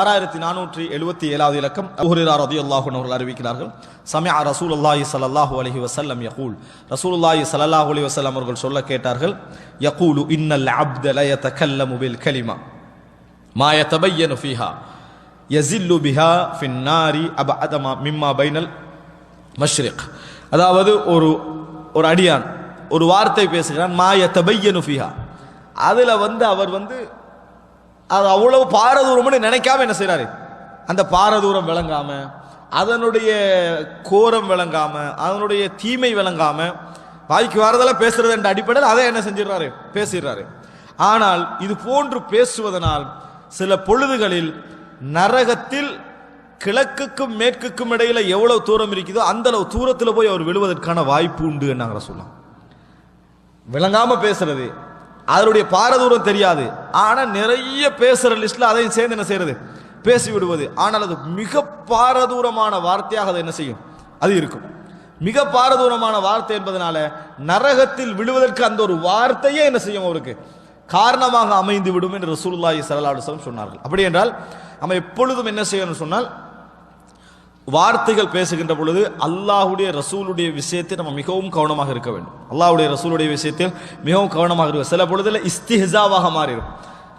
ஆறாயிரத்தி நானூற்றி எழுபத்தி ஏழாவது இலக்கம் அபுஹரிரா ரதி அல்லாஹூன் அவர்கள் அறிவிக்கிறார்கள். சமயா ரசூல் அல்லாஹி சல்லாஹூ அலஹி வசல்லம் யகூல். ரசூலுல்லாஹி ஸல்லல்லாஹு அலி வசல்லம் அவர்கள் சொல்ல கேட்டார்கள் யகூலு இன்னல் அப்த ல யதகல்லமு முபில் கலிமா மாய தபைய நுஃபிஹா யசில்லு பிஹா ஃபின் நாரி அதமா மிம்மா பைனல் மஷ்ரிக். அதாவது ஒரு ஒரு அடியான் ஒரு வார்த்தை பேசுகிறான் மாய யதபய்யனு நுஃபிஹா அதில் வந்து அவர் வந்து அது அவ்வளவு பாரதூரம்னு நினைக்காம என்ன செய்கிறாரு அந்த பாரதூரம் விளங்காம அதனுடைய கோரம் விளங்காம அதனுடைய தீமை விளங்காம வாய்க்கு வரதெல்லாம் பேசுறது என்ற அடிப்படையில் அதை என்ன செஞ்சிடறாரு? பேசிடுறாரு. ஆனால் இது போன்று பேசுவதனால் சில பொழுதுகளில் நரகத்தில் கிழக்குக்கும் மேற்குக்கும் இடையில எவ்வளவு தூரம் இருக்குதோ அந்த அளவு தூரத்தில் போய் அவர் விழுவதற்கான வாய்ப்பு உண்டு நாங்கள் சொல்லலாம் விளங்காம பேசுறது அதனுடைய பாரதூரம் தெரியாது. ஆனால் நிறைய பேசுகிற லிஸ்ட்டில் அதையும் சேர்ந்து என்ன செய்யறது? பேசி விடுவது ஆனால் அது மிக பாரதூரமான வார்த்தையாக அது என்ன செய்யும்? அது இருக்கும். மிக பாரதூரமான வார்த்தை என்பதனால நரகத்தில் விழுவதற்கு அந்த ஒரு வார்த்தையே என்ன செய்யும் அவருக்கு? காரணமாக அமைந்து விடும் என்று ரசூல்லாஹி ஸல்லல்லாஹு சொன்னார்கள். அப்படி என்றால் நம்ம எப்பொழுதும் என்ன செய்யணும்னு சொன்னால் வார்த்தைகள் பேசுகின்ற பொழுது அல்லாஹுடைய ரசூலுடைய விஷயத்தில் நம்ம மிகவும் கவனமாக இருக்க வேண்டும். அல்லாஹ்வுடைய ரசூலுடைய விஷயத்தில் மிகவும் கவனமாக இருக்க. சில பொழுதுல இஸ்திஹாவாக மாறிடும்.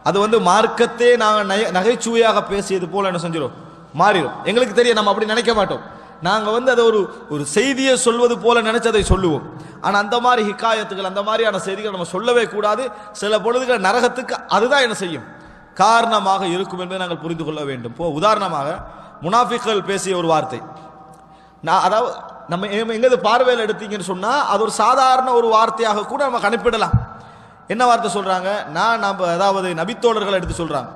அது வந்து மார்க்கத்தே நாங்கள் நகை நகைச்சுவையாக பேசியது போல என்ன செஞ்சிடும் மாறிடும் எங்களுக்கு தெரியும் நம்ம அப்படி நினைக்க மாட்டோம். நாங்கள் வந்து அதை ஒரு ஒரு செய்தியை சொல்வது போல நினைச்சு அதை சொல்லுவோம். ஆனால் அந்த மாதிரி ஹிக்காயத்துகள் அந்த மாதிரியான செய்திகள் நம்ம சொல்லவே கூடாது. சில பொழுதுகள் நரகத்துக்கு அதுதான் என்ன செய்யும்? காரணமாக இருக்கும் என்பதை நாங்கள் புரிந்து கொள்ள வேண்டும். இப்போ உதாரணமாக முனாஃபிக்கள் பேசிய ஒரு வார்த்தை. நான் அதாவது நம்ம எங்க- பார்வையில் எடுத்தீங்கன்னு சொன்னால் அது ஒரு சாதாரண ஒரு வார்த்தையாக கூட நம்ம கணிப்பிடலாம். என்ன வார்த்தை சொல்கிறாங்க நான் நம்ம அதாவது நபித்தோழர்கள் எடுத்து சொல்கிறாங்க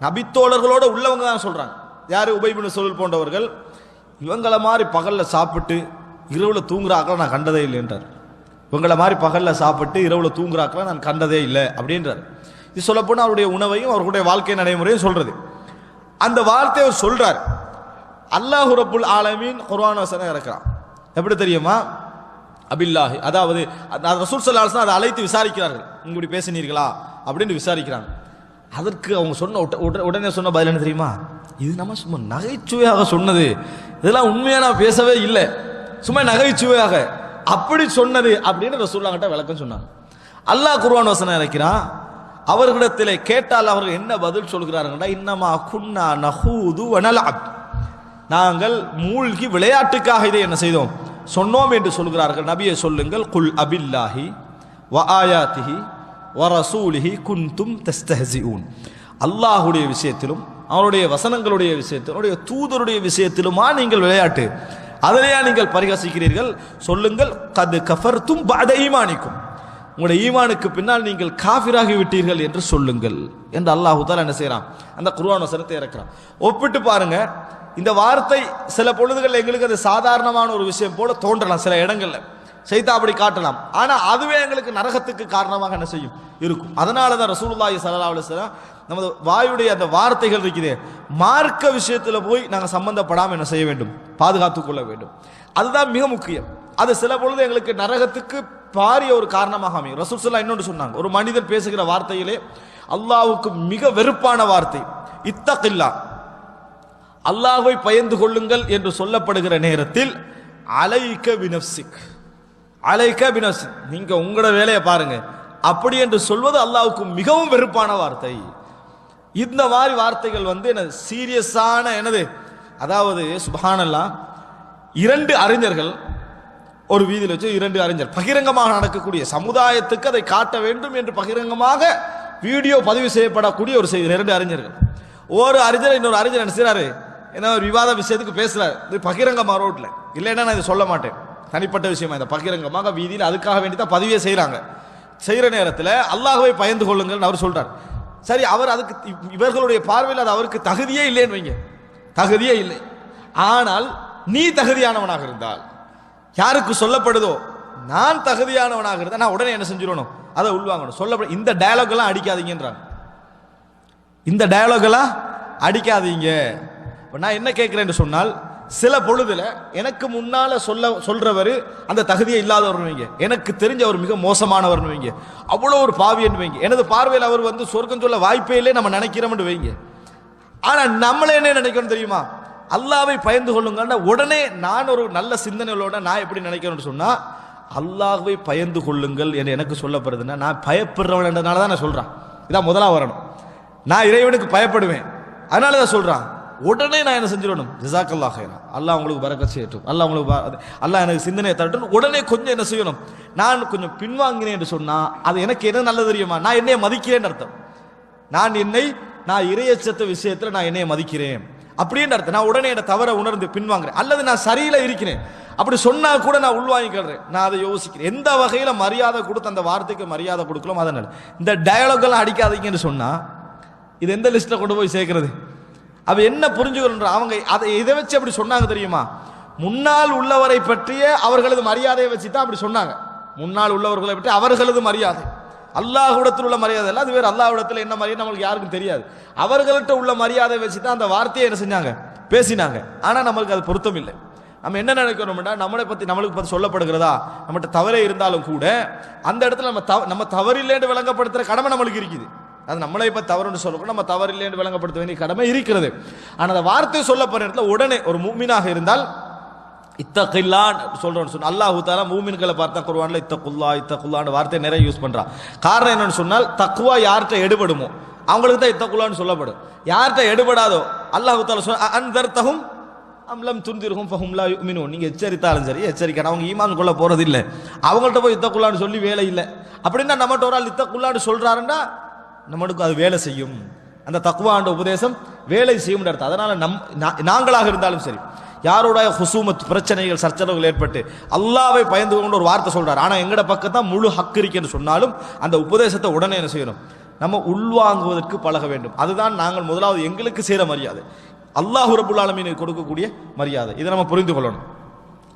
நபித்தோழர்களோட உள்ளவங்க தான் சொல்கிறாங்க யார்? உபைபின் சொல் போன்றவர்கள். இவங்களை மாதிரி பகலில் சாப்பிட்டு இரவில் தூங்குறாக்களை நான் கண்டதே இல்லை என்றார். இவங்களை மாதிரி பகலில் சாப்பிட்டு இரவில் தூங்குறாக்களை நான் கண்டதே இல்லை அப்படின்றார். இது சொல்லப்போனால் அவருடைய உணவையும் அவர்களுடைய வாழ்க்கை நடைமுறையும் சொல்கிறது அந்த வார்த்தையை அவர் சொல்கிறார் அல்லாஹு ரபுல் ஆலமீன் குர்ஆன் வசனம் இறக்குறான். எப்படி தெரியுமா? அபில்லாஹி அதாவது அது ரசூல் ஸல்லல்லாஹு அதை அழைத்து விசாரிக்கிறார்கள். நீங்க இப்படி பேசினீர்களா? அப்படின்னு விசாரிக்கிறாங்க. அதற்கு அவங்க சொன்ன உட- உடனே சொன்ன பதில் என்ன தெரியுமா? இது நம்ம சும்மா நகைச்சுவையாக சொன்னது. இதெல்லாம் உண்மையாக நான் பேசவே இல்லை. சும்மா நகைச்சுவையாக. அப்படி சொன்னது அப்படின்னு ரசூல்லாங்கிட்ட விளக்கம் சொன்னாங்க. அல்லாஹ் குர்வான் வசனம் இறக்கிறான். அவர்களிடத்தில் கேட்டால் அவர்கள் என்ன பதில் சொல்கிறார்கள்டா இன்னமா குன்னா நஹூது வனலாப் நாங்கள் மூழ்கி விளையாட்டுக்காக இதை என்ன செய்தோம்? சொன்னோம் என்று சொல்கிறார்கள். நபியை சொல்லுங்கள் குல் அபில்லாஹி வ ஆயாத்திஹி வ ரசூலிஹி குன்தும் தஸ்தஹசிஊன் அல்லாஹுடைய விஷயத்திலும் அவருடைய வசனங்களுடைய விஷயத்திலும் அவருடைய தூதருடைய விஷயத்திலுமா நீங்கள் விளையாட்டு? அதிலேயா நீங்கள் பரிகசிக்கிறீர்கள்? சொல்லுங்கள் கது கஃபர்த்தும் பத ஈமானிக்கும். உங்களுடைய ஈமானுக்கு பின்னால் நீங்கள் காஃபிராகி விட்டீர்கள் என்று சொல்லுங்கள். என்று அல்லாஹு தாலா என்ன செய்கிறான் அந்த குருவான் வசனத்தை இறக்குறான். ஒப்பிட்டு பாருங்கள் இந்த வார்த்தை சில பொழுதுகள் எங்களுக்கு அது சாதாரணமான ஒரு விஷயம் போல தோன்றலாம் சில இடங்களில். செய்தா அப்படி காட்டலாம். ஆனால் அதுவே எங்களுக்கு நரகத்துக்கு காரணமாக என்ன செய்யும்? இருக்கும். அதனால தான் ரசூலுல்லாஹி ஸல்லல்லாஹு அலைஹி நமது வாயுடைய அந்த வார்த்தைகள் இருக்குது. மார்க்க விஷயத்தில் போய் நாங்கள் சம்மந்தப்படாமல் என்ன செய்ய வேண்டும்? பாதுகாத்துக் கொள்ள வேண்டும். அதுதான் மிக முக்கியம். அது சில பொழுது எங்களுக்கு நரகத்துக்கு பாரிய ஒரு காரணமாக அமையும். ரசூல் சொல்லா இன்னொன்று சொன்னாங்க. ஒரு மனிதன் பேசுகிற வார்த்தையிலே அல்லாவுக்கு மிக வெறுப்பான வார்த்தை. இத்தகில்லா. அல்லாஹ்வை பயந்து கொள்ளுங்கள் என்று சொல்லப்படுகிற நேரத்தில் அலைக்க வினப்சிக் அலைக்க வினப்சிக் நீங்க உங்களோட வேலையை பாருங்க. அப்படி என்று சொல்வது அல்லாவுக்கு மிகவும் வெறுப்பான வார்த்தை. இந்த மாதிரி வார்த்தைகள் வந்து என்ன சீரியஸான எனது அதாவது சுபஹானல்லா இரண்டு அறிஞர்கள் ஒரு வீதியில் வச்சு இரண்டு அறிஞர் பகிரங்கமாக நடக்கக்கூடிய சமுதாயத்துக்கு அதை காட்ட வேண்டும் என்று பகிரங்கமாக வீடியோ பதிவு செய்யப்படக்கூடிய ஒரு செய்தி இரண்டு அறிஞர்கள். ஒரு அறிஞர் இன்னொரு அறிஞர் என்ன செய்றாரு? ஏன்னா ஒரு விவாத விஷயத்துக்கு பேசுகிறார் இது பகிரங்கமாக ரோட்டில் இல்லைன்னா நான் இதை சொல்ல மாட்டேன். தனிப்பட்ட விஷயமா இந்த பகிரங்கமாக வீதியில் அதுக்காக வேண்டி தான் பதிவே செய்கிறாங்க செய்கிற நேரத்தில் அல்லாஹுவை பயந்து கொள்ளுங்கள்னு அவர் சொல்கிறார் சரி அவர் அதுக்கு இவர்களுடைய பார்வையில் அது அவருக்கு தகுதியே இல்லைன்னு வைங்க. தகுதியே இல்லை. ஆனால் நீ தகுதியானவனாக இருந்தால் யாருக்கு சொல்லப்படுதோ நான் தகுதியானவனாக இருந்தால் நான் உடனே என்ன செஞ்சிடணும் அதை உள்வாங்கணும். சொல்லப்பட இந்த டயலாக் எல்லாம் அடிக்காதீங்கன்றாங்க. இந்த டயலாக் எல்லாம் அடிக்காதீங்க. இப்போ நான் என்ன கேட்குறேன்னு சொன்னால் சில பொழுதுல எனக்கு முன்னால சொல்ல சொல்றவர் அந்த தகுதியை இல்லாதவர் வைங்க. எனக்கு தெரிஞ்ச அவர் மிக மோசமானவர் வைங்க. அவ்வளோ ஒரு பாவியன்னு வைங்க. எனது பார்வையில் அவர் வந்து சொர்க்கம் சொல்ல வாய்ப்பே இல்லை நம்ம நினைக்கிறோம்னு வைங்க. ஆனால் நம்மளே என்ன நினைக்கணும் தெரியுமா? அல்லாவை பயந்து கொள்ளுங்கன்னா உடனே நான் ஒரு நல்ல சிந்தனைகளோட நான் எப்படி நினைக்கிறேன்னு சொன்னால் அல்லாஹ்வை பயந்து கொள்ளுங்கள் என்று எனக்கு சொல்லப்படுதுன்னா நான் பயப்படுறவன்றதுனால தான் நான் சொல்கிறேன் இதான் முதலா வரணும். நான் இறைவனுக்கு பயப்படுவேன். அதனால தான் சொல்கிறான் உடனே நான் என்ன செஞ்சிடணும்? ஜிசாக்கல்லா ஹைரா அல்லாஹ் உங்களுக்கு பறக்க செய்யட்டும். அல்லா உங்களுக்கு அல்லா எனக்கு சிந்தனையை தரட்டும். உடனே கொஞ்சம் என்ன செய்யணும்? நான் கொஞ்சம் பின்வாங்கினேன் என்று சொன்னால் அது எனக்கு என்ன நல்லது தெரியுமா? நான் என்னைய மதிக்கிறேன்னு அர்த்தம். நான் என்னை நான் இறையச்சத்த விஷயத்தில் நான் என்னைய மதிக்கிறேன். அப்படின்னு அர்த்தம். நான் உடனே என்னை தவற உணர்ந்து பின்வாங்குறேன். அல்லது நான் சரியில் இருக்கிறேன். அப்படி சொன்னா கூட நான் உள்வாங்கிக்கிறேன் நான் அதை யோசிக்கிறேன். எந்த வகையில் மரியாதை கொடுத்து அந்த வார்த்தைக்கு மரியாதை கொடுக்கலாம் அதனால. இந்த டயலாக் எல்லாம் அடிக்காதீங்கன்னு சொன்னால் இது எந்த லிஸ்ட்டில் கொண்டு போய் சேர்க்கறது? அவ என்ன புரிஞ்சுக்கணும் அவங்க அதை இதை வச்சு அப்படி சொன்னாங்க தெரியுமா? முன்னால் உள்ளவரை பற்றிய அவர்களது மரியாதையை வச்சு தான் அப்படி சொன்னாங்க. முன்னால் உள்ளவர்களை பற்றி அவர்களது மரியாதை. அல்லாஹுடத்தில் உள்ள மரியாதை இல்லை அது வேறு அல்லாஹுடத்தில் என்ன மரியாதை நம்மளுக்கு யாருக்கும் தெரியாது. அவர்கள்ட்ட உள்ள மரியாதை வச்சு தான் அந்த வார்த்தையை என்ன செஞ்சாங்க? பேசினாங்க. ஆனால் நம்மளுக்கு அது பொருத்தம் இல்லை. நம்ம என்ன நினைக்கிறோம்னா நம்மளை பற்றி நம்மளுக்கு பற்றி சொல்லப்படுகிறதா? நம்மகிட்ட தவறே இருந்தாலும் கூட அந்த இடத்துல நம்ம தவ நம்ம தவறில்லைன்னு விளங்கப்படுத்துகிற கடமை நம்மளுக்கு இருக்குது. அது நம்மளை இப்போ தவறுன்னு சொல்லக்கூட நம்ம தவறில்லைன்னு விளங்கப்படுத்த வேண்டிய கடமை இருக்கிறது. ஆனால் அந்த வார்த்தை சொல்லப்படுற இடத்துல உடனே ஒரு மூமினாக இருந்தால் இத்தகில்லான் சொல்றோம்னு சொன்னா அல்லாஹு தாலா மூமின்களை பார்த்தா குர்ஆன்ல இத்தகுல்லா இத்தகுல்லான்னு வார்த்தையை நிறைய யூஸ் பண்ணுறான் காரணம் என்னன்னு சொன்னால் தக்குவா யார்கிட்ட எடுபடுமோ அவங்களுக்கு தான் இத்தகுல்லான்னு சொல்லப்படும். யார்கிட்ட எடுபடாதோ அல்லாஹு தாலா சொன்ன அன்தர்த்தகும் அம்லம் துந்திருக்கும் ஃபஹும்லா யுமினூன். நீங்கள் எச்சரித்தாலும் சரி எச்சரிக்கணும் அவங்க ஈமான் கொள்ள போகிறது இல்லை அவங்கள்ட்ட போய் இத்தக்குள்ளான்னு சொல்லி வேலை இல்லை. அப்படின்னா நம்மகிட்ட ஒரு ஆள் இத்தக்குள்ளான்னு சொல்கிறாருன்னா நம்மளுக்கு அது வேலை செய்யும். அந்த தக்குவாண்ட உபதேசம் வேலை செய்யும் அர்த்தம். அதனால நம் நாங்களாக இருந்தாலும் சரி யாரோட ஹுசூமத் பிரச்சனைகள் சர்ச்சரவுகள் ஏற்பட்டு அல்லாவை பயந்து கொண்டு ஒரு வார்த்தை சொல்றார். ஆனால் எங்கட பக்கத்தான் முழு ஹக்கு இருக்குன்னு சொன்னாலும் அந்த உபதேசத்தை உடனே என்ன செய்யணும்? நம்ம உள்வாங்குவதற்கு பழக வேண்டும். அதுதான் நாங்கள் முதலாவது எங்களுக்கு செய்கிற மரியாதை. அல்லாஹ் ரபுல்லாலமீனுக்கு கொடுக்கக்கூடிய மரியாதை. இதை நம்ம புரிந்து கொள்ளணும்.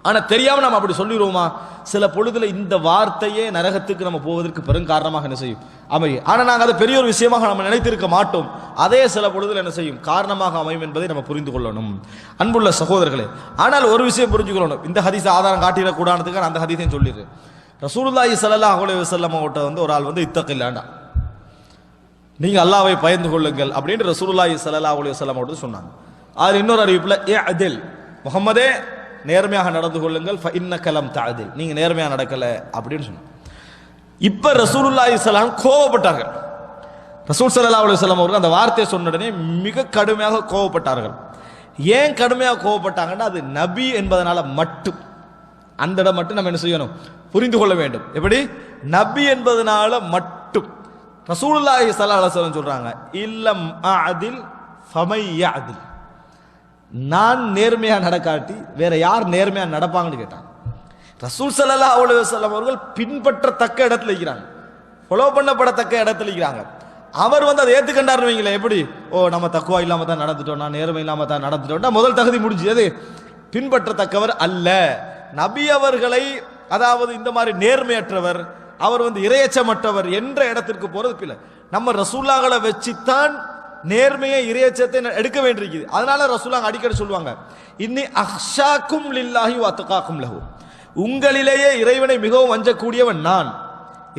ஆனால் தெரியாமல் நம்ம அப்படி சொல்லிடுவோமா? சில பொழுதுல இந்த வார்த்தையே நரகத்துக்கு நம்ம போவதற்கு பெரும் காரணமாக என்ன செய்யும்? அமையும். ஆனால் நாங்கள் அதை பெரிய ஒரு விஷயமாக நம்ம நினைத்திருக்க மாட்டோம். அதே சில பொழுதுல என்ன செய்யும்? காரணமாக அமையும் என்பதை நம்ம புரிந்து கொள்ளணும். அன்புள்ள சகோதரர்களே ஆனால் ஒரு விஷயம் புரிஞ்சுக்கொள்ளணும் இந்த ஹதீஸ் ஆதாரம் காட்டிடக்கூடாதுக்கு நான் அந்த ஹதீஸையும் சொல்லிடுறேன். ரசூலுல்லாஹி ஸல்லல்லாஹு அலைஹி வஸல்லம் அவட்ட வந்து ஒரு ஆள் வந்து இத்தக்கில்லாண்டா நீங்கள் அல்லாவை பயந்து கொள்ளுங்கள் அப்படின்னு ரசூலுல்லாஹி ஸல்லல்லாஹு அலைஹி வஸல்லம் அவர்கள் சொன்னாங்க. அது இன்னொரு அறிவிப்பில் ஏ அதில் முகமதே நேர்மையாக நடந்து கொள்ளுங்கள். இன்ன கலம் தாதில் தஅதில். நீங்க நேர்மையாக நடக்கல அப்படின்னு சொன்னாங்க. இப்ப ரசூலுல்லா இஸ்லாம் கோவப்பட்டார்கள். ரசூல் சல்லா அலுவலாம் அவர்கள் அந்த வார்த்தையை சொன்ன உடனே மிக கடுமையாக கோவப்பட்டார்கள். ஏன் கடுமையாக கோவப்பட்டாங்கன்னா அது நபி என்பதனால மட்டும். அந்த இடம் மட்டும் நம்ம என்ன செய்யணும்? புரிந்து கொள்ள வேண்டும். எப்படி? நபி என்பதனால மட்டும். ரசூலுல்லாஹி சல்லா அலுவலம் வஸல்லம் சொல்றாங்க இல்லம் ஃபமையா அதில் நான் நேர்மையாக நடக்காட்டி வேற யார் நேர்மையாக நடப்பாங்கன்னு கேட்டான். ரசூல் சல்லா அவ்வளவு செல்லம் அவர்கள் பின்பற்றத்தக்க இடத்துல இருக்கிறாங்க. ஃபாலோ பண்ணப்படத்தக்க இடத்துல இருக்கிறாங்க. அவர் வந்து அதை ஏத்துக்கண்டாருன்னு வைங்களேன் எப்படி? ஓ நம்ம தக்குவா இல்லாமல் தான் நடந்துட்டோம்னா நேர்மை இல்லாமல் தான் நடந்துட்டோம்னா முதல் தகுதி முடிஞ்சு அது பின்பற்றத்தக்கவர் அல்ல. நபி அவர்களை அதாவது இந்த மாதிரி நேர்மையற்றவர் அவர் வந்து இரையச்சமற்றவர் என்ற இடத்திற்கு போகிறதுக்கு பிள்ளை நம்ம ரசூல்லாக்களை வச்சுத்தான் நேர்மையை இறையச்சத்தை எடுக்க வேண்டியிருக்குது. அதனால ரசூலாங்க அடிக்கடி சொல்லுவாங்க இன்னி அஹ்ஷாக்கும் லில்லாஹி வத்தகாக்கும் லஹு. உங்களிலேயே இறைவனை மிகவும் வஞ்சக்கூடியவன் நான்.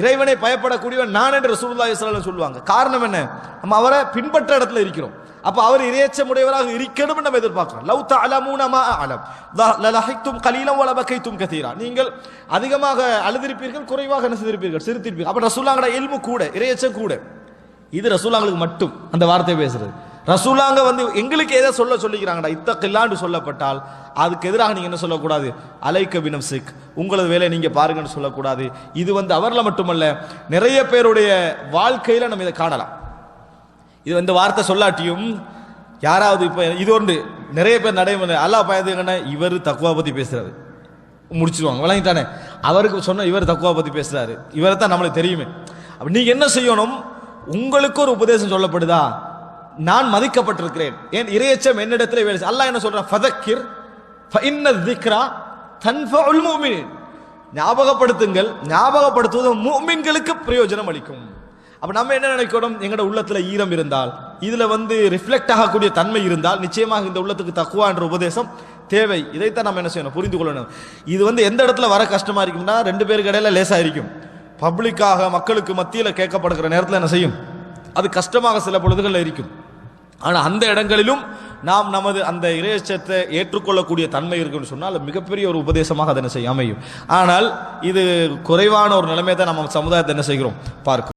இறைவனை பயப்படக்கூடியவன் நான் என்று ரசூலுல்லாஹி ஸல்லல்லாஹு அலைஹி சொல்லுவாங்க. காரணம் என்ன? நம்ம அவரை பின்பற்ற இடத்துல இருக்கிறோம். அப்ப அவர் இறையச்சமுடையவராக இருக்கணும் நம்ம எதிர்பார்க்கிறோம். லவ் தஅலமூன மா அலம் லலஹிக்தும் கலீலம் வலபகைத்தும் கதீரா நீங்கள் அதிகமாக அழுதிருப்பீர்கள் குறைவாக என்ன செய்திருப்பீர்கள்? சிரித்திருப்பீர்கள். அப்ப ரசூலுல்லாஹ்வோட இல்மு கூட இறையச்சம் கூட. இது ரசூலாங்களுக்கு மட்டும் அந்த வார்த்தையை பேசுறது. ரசூலாங்க வந்து எங்களுக்கு எதை சொல்ல சொல்லிக்கிறாங்கடா? இத்தக்கில்லான்னு சொல்லப்பட்டால் அதுக்கு எதிராக நீங்க என்ன சொல்லக்கூடாது? அலைக்க வினம் சிக் உங்களது வேலையை நீங்க பாருங்கன்னு சொல்லக்கூடாது. இது வந்து அவர்ல மட்டுமல்ல நிறைய பேருடைய வாழ்க்கையில நம்ம இதை காணலாம். இது வந்து வார்த்தை சொல்லாட்டியும் யாராவது இப்போ இது ஒன்று நிறைய பேர் நடைமுறை அல்லாஹ் பயந்துங்கன்னா இவர் தக்குவா பத்தி பேசுறாரு. முடிச்சிருவாங்க விளங்கிட்டானே. அவருக்கு சொன்ன இவர் தக்குவா பத்தி பேசுறாரு. இவரை தான் நம்மளுக்கு தெரியுமே. அப்ப நீங்க என்ன செய்யணும்? உங்களுக்கு ஒரு உபதேசம் சொல்லப்படுதா? நான் மதிக்கப்பட்டிருக்கிறேன். ஏன் இறையச்சம் என்னிடத்தில் வேலை அல்லாஹ் என்ன சொல்றான் ஃபதக்கிர் ஃபஇன்ன திக்ரா தன்ஃபஉல் முஃமினீன். ஞாபகப்படுத்துங்கள் ஞாபகப்படுத்துவது மூமின்களுக்கு பிரயோஜனம் அளிக்கும். அப்போ நம்ம என்ன நினைக்கணும்? எங்களோட உள்ளத்தில் ஈரம் இருந்தால் இதில் வந்து ரிஃப்ளெக்ட் ஆகக்கூடிய தன்மை இருந்தால் நிச்சயமாக இந்த உள்ளத்துக்கு தக்குவா என்ற உபதேசம் தேவை. இதைத்தான் நம்ம என்ன செய்யணும்? புரிந்து கொள்ளணும். இது வந்து எந்த இடத்துல வர கஷ்டமாக இருக்கும்னா ரெண்டு பேருக்கு இடையில லேசாக இருக்கும் பப்ளிக்காக மக்களுக்கு மத்தியில் கேட்கப்படுகிற நேரத்தில் என்ன செய்யும்? அது கஷ்டமாக சில பொழுதுகளில் இருக்கும். ஆனால் அந்த இடங்களிலும் நாம் நமது அந்த இறையச்சத்தை ஏற்றுக்கொள்ளக்கூடிய தன்மை இருக்குன்னு சொன்னால் மிகப்பெரிய ஒரு உபதேசமாக அதை என்ன செய்ய அமையும். ஆனால் இது குறைவான ஒரு நிலைமையை தான் நம்ம சமுதாயத்தை என்ன செய்கிறோம்? பார்க்க